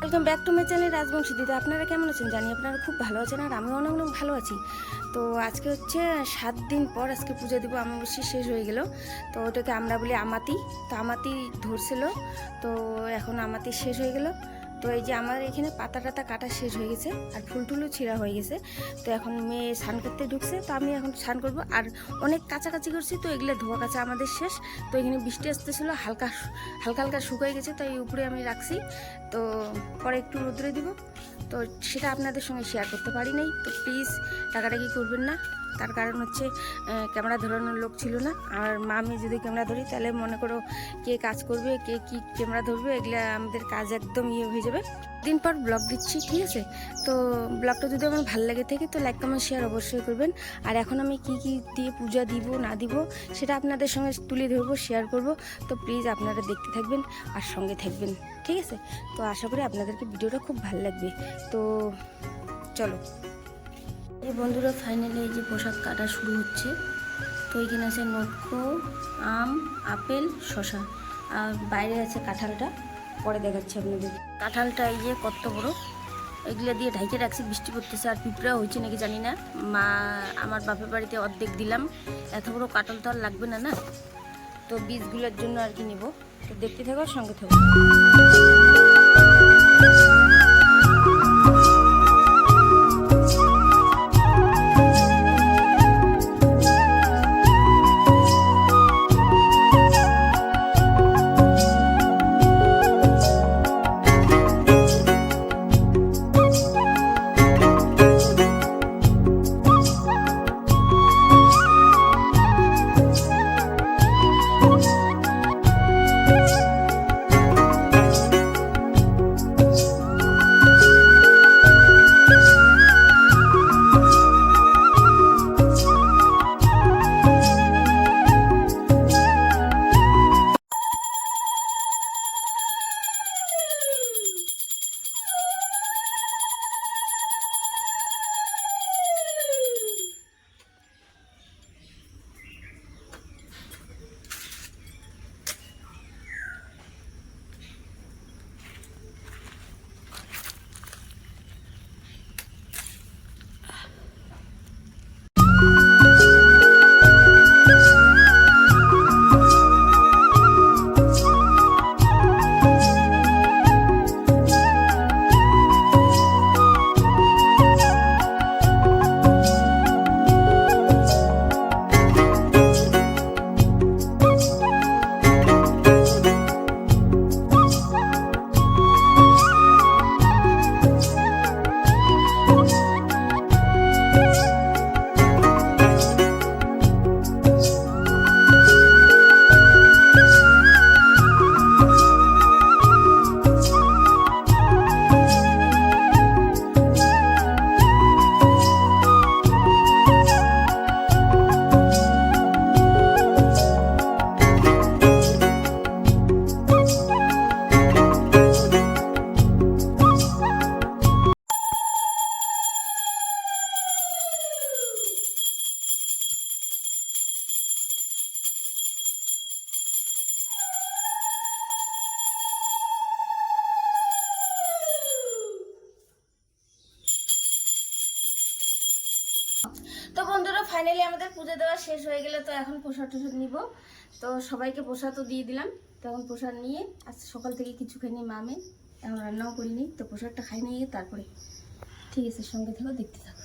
Welcome back to my channel Rajbanshi দিদি। আপনারা কেমন আছেন? জানি আপনারা খুব ভালো আছেন আর আমি অনেক অনেক ভালো আছি। তো আজকে হচ্ছে সাত দিন পর আজকে পূজা দিব আমাবস্যা শেষ হয়ে গেল। তো ওটাকে আমরা বলি আমাতি। তো আমাতি ধরছিল। তো এখন আমাতি শেষ হয়ে গেল। তো এই যে আমার এখানে পাতা টাতা কাটা শেষ হয়ে গেছে আর ফুল টুলও ছিঁড়া হয়ে গেছে। তো এখন মেয়ে স্নান করতে ঢুকছে, তো আমি এখন স্নান করব। আর অনেক কাছাকাছি করছি, তো এগুলো ধোয়া কাছা আমাদের শেষ। তো এখানে বৃষ্টি আসতেছিল, হালকা হালকা হালকা শুকাই গেছে তো এই উপরে আমি রাখছি। তো পরে একটু রোদ্রে দিব। তো সেটা আপনাদের সঙ্গে শেয়ার করতে পারি নাই। তো প্লিজ টাকাটাকি করবেন না। তার কারণ হচ্ছে ক্যামেরা ধরানোর লোক ছিল না। আর মা আমি যদি ক্যামেরা ধরি, তাহলে মনে করো কে কাজ করবে, কে কি ক্যামেরা ধরবে, এগুলো আমাদের কাজ একদম ইয়ে হয়ে যাবে। দিন পর ব্লগ দিচ্ছি, ঠিক আছে? তো ব্লগটা যদি আমার ভালো লাগে থাকে, তো লাইক কমেন্ট শেয়ার অবশ্যই করবেন। আর এখন আমি কি কি দিয়ে পূজা দিব, না দিব, সেটা আপনাদের সঙ্গে তুলে ধরবো শেয়ার করব। তো প্লিজ আপনারা দেখতে থাকবেন আর সঙ্গে থাকবেন, ঠিক আছে? তো আশা করি আপনাদেরকে ভিডিওটা খুব ভালো লাগবে। তো চলো। এই বন্ধুরা ফাইনালি এই যে পোশাক কাটা শুরু হচ্ছে। তো এখানে আছে নটকো আম, আপেল শশা আর বাইরে আছে কাঁঠালটা। পরে দেখাচ্ছি আপনাদের। কাঁঠালটা এই যে কত বড়, এগুলো দিয়ে ঢাইকে রাখছি, বৃষ্টি পড়তেছে আর পিঁপড়া হয়েছে নাকি জানি না। মা, আমার বাপের বাড়িতে অর্ধেক দিলাম। এত বড় কাঁঠাল তো আর লাগবে না না? তো বীজগুলোর জন্য আর কি নিব। তো দেখতে থাকো, সঙ্গে থাকো। তো বন্ধুরা ফাইনালি আমাদের পুজো দেওয়া শেষ হয়ে গেলে তো এখন প্রসাদ টসাদ নিব। তো সবাইকে প্রসাদ তো দিয়ে দিলাম। তখন প্রসাদ নিয়ে আজ সকাল থেকে কিছু খাইনি মামে এখন রান্নাও করিনি, তো প্রসাদটা খাই নিয়ে তারপরে ঠিক আছে, সঙ্গে থেকেও দেখতে থাকো।